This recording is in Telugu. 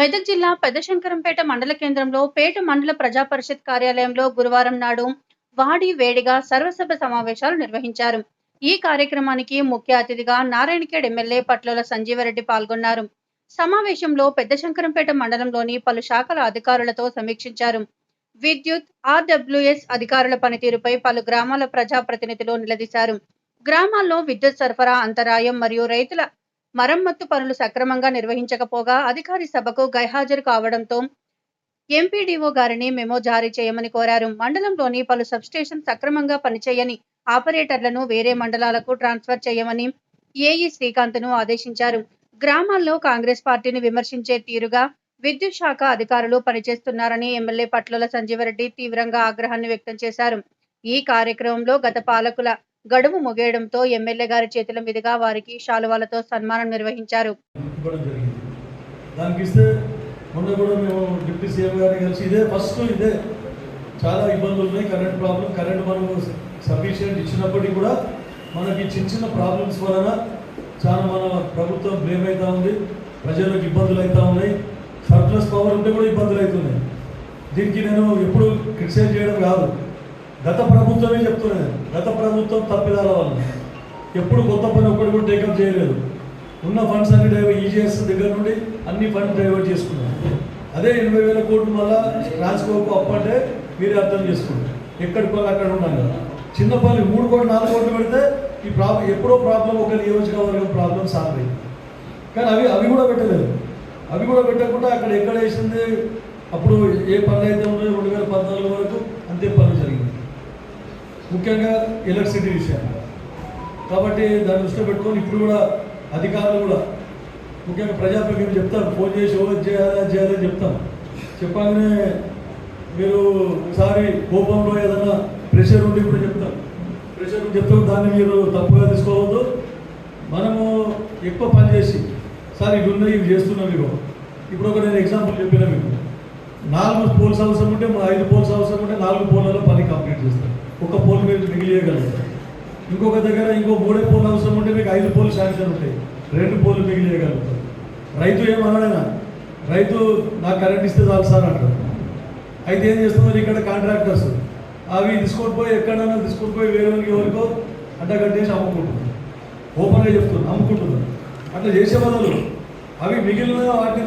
మెదక్ జిల్లా పెద్దశంకరంపేట మండల కేంద్రంలో పేట మండల ప్రజా పరిషత్ కార్యాలయంలో గురువారం నాడు వాడి వేడిగా సర్వసభ సమావేశాలు నిర్వహించారు. ఈ కార్యక్రమానికి ముఖ్య అతిథిగా నారాయణఖేడ్ ఎమ్మెల్యే పట్లోల సంజీవరెడ్డి పాల్గొన్నారు. సమావేశంలో పెద్దశంకరంపేట మండలంలోని పలు శాఖల అధికారులతో సమీక్షించారు. విద్యుత్ ఆర్డబ్ల్యూఎస్ అధికారుల పనితీరుపై పలు గ్రామాల ప్రజాప్రతినిధులు నిలదీశారు. గ్రామాల్లో విద్యుత్ సరఫరా అంతరాయం మరియు రైతుల మరమ్మత్తు పనులు సక్రమంగా నిర్వహించకపోగా అధికారి సభకు గైహాజరు కావడంతో ఎంపీడీఓ గారిని మెమో జారీ చేయమని కోరారు. మండలంలోని పలు సబ్స్టేషన్ సక్రమంగా పనిచేయని ఆపరేటర్లను వేరే మండలాలకు ట్రాన్స్ఫర్ చేయమని ఏఈ శ్రీకాంత్ను ఆదేశించారు. గ్రామాల్లో కాంగ్రెస్ పార్టీని విమర్శించే తీరుగా విద్యుత్ శాఖ అధికారులు పనిచేస్తున్నారని ఎమ్మెల్యే పట్ల సంజీవరెడ్డి తీవ్రంగా ఆగ్రహాన్ని వ్యక్తం చేశారు. ఈ కార్యక్రమంలో గత పాలకుల గడువు ముగియడంతో ఎమ్మెల్యే గారి చేతుల మీదుగా వారికి శాలువాలతో సన్మానం నిర్వహించారు. జరిగింది. దానికి మొన్న కూడా మేము డిప్యూటీ సీఎం గారిని కలిసి ఇదే ఫస్ట్ ఇదే చాలా ఇబ్బందులు ఉన్నాయి. కరెంట్ ప్రాబ్లం కరెంట్ మనకు సఫిషియెంట్ ఇచ్చినప్పటికీ కూడా మనకి చిన్న చిన్న ప్రాబ్లమ్స్ వలన చాలా మన ప్రభుత్వం బ్లేమ్ అవుతూ ఉంది. ప్రజలకు ఇబ్బందులు అవుతూ ఉన్నాయి. సర్ప్లస్ పవర్ ఉంటే కూడా ఇబ్బందులు అవుతున్నాయి దీనికి నేను ఎప్పుడు క్రిటిసైజ్ చేయడం కాదు. గత ప్రభుత్వమే చెప్తున్నాను. మొత్తం తప్పిదాల వల్ల ఎప్పుడు కొత్త పని ఒక్కటి కూడా టేకప్ చేయలేదు. ఉన్న ఫండ్స్ అన్ని డైవర్ట్ ఈజీఎస్ దగ్గర నుండి అన్ని ఫండ్స్ డైవర్ట్ చేసుకున్నాం అదే ఎనభై వేల కోట్లు మళ్ళా ట్రాన్స్కోకు అప్పు అంటే మీరే అర్థం చేసుకోండి. ఎక్కడికి వాళ్ళు అక్కడ ఉన్నాం కదా. చిన్న మూడు కోట్లు నాలుగు కోట్లు పెడితే ఈ ప్రాబ్లం ఎప్పుడో ప్రాబ్లం ఒక నియోజకవర్గం ప్రాబ్లం సాల్వ్ అయింది. కానీ అవి అవి కూడా పెట్టలేదు. అవి కూడా పెట్టకుండా అక్కడ ఎక్కడ వేసింది? అప్పుడు ఏ పనులు అయితే ఉన్నాయో రెండు వేల పద్నాలుగు వరకు ముఖ్యంగా ఎలక్ట్రిసిటీ విషయంలో. కాబట్టి దాన్ని దృష్టిలో పెట్టుకొని ఇప్పుడు కూడా అధికారులు కూడా ముఖ్యంగా ప్రజాప్రతినిధులు చెప్తారు ఫోన్ చేసి ఓ చేయాలా చేయాలి అది చెప్తాం చెప్పగానే మీరు ఒకసారి కోపంలో ఏదైనా ప్రెషర్ ఉండి ఇప్పుడు చెప్తాం ప్రెషర్ ఉండి చెప్తాం దాన్ని మీరు తప్పుగా తీసుకోవద్దు. మనము ఎక్కువ పని చేసి సార్ ఇవి ఉన్నాయి ఇవి చేస్తున్నాం ఇగో ఇప్పుడు ఒక నేను ఎగ్జాంపుల్ చెప్పిన మీకు. నాలుగు పోల్స్ అవసరం ఉంటే మా ఐదు పోల్స్ అవసరం ఉంటే నాలుగు పోల్లలో పని కంప్లీట్ చేస్తాం ఒక పోల్ మీరు మిగిలియగలుగుతారు ఇంకొక దగ్గర ఇంకో మూడే పోల్ అవసరం ఉంటే మీకు ఐదు పోల్ శాంక్షన్ ఉంటాయి. రెండు పోలు మిగిలియగలుగుతారు. రైతు ఏమన్నాడైనా రైతు నాకు కరెంట్ ఇస్తే చాలు సార్ అంటారు అయితే ఏం చేస్తున్నారు ఇక్కడ కాంట్రాక్టర్స్? అవి తీసుకొని పోయి ఎక్కడైనా తీసుకొని పోయి వేరే వాళ్ళకి ఎవరికో అడ్డ కట్టేసి అమ్ముకుంటున్నారు. ఓపెన్గా చెప్తున్నారు అమ్ముకుంటున్నారు. అట్లా చేసే బదులు అవి మిగిలిన వాటిని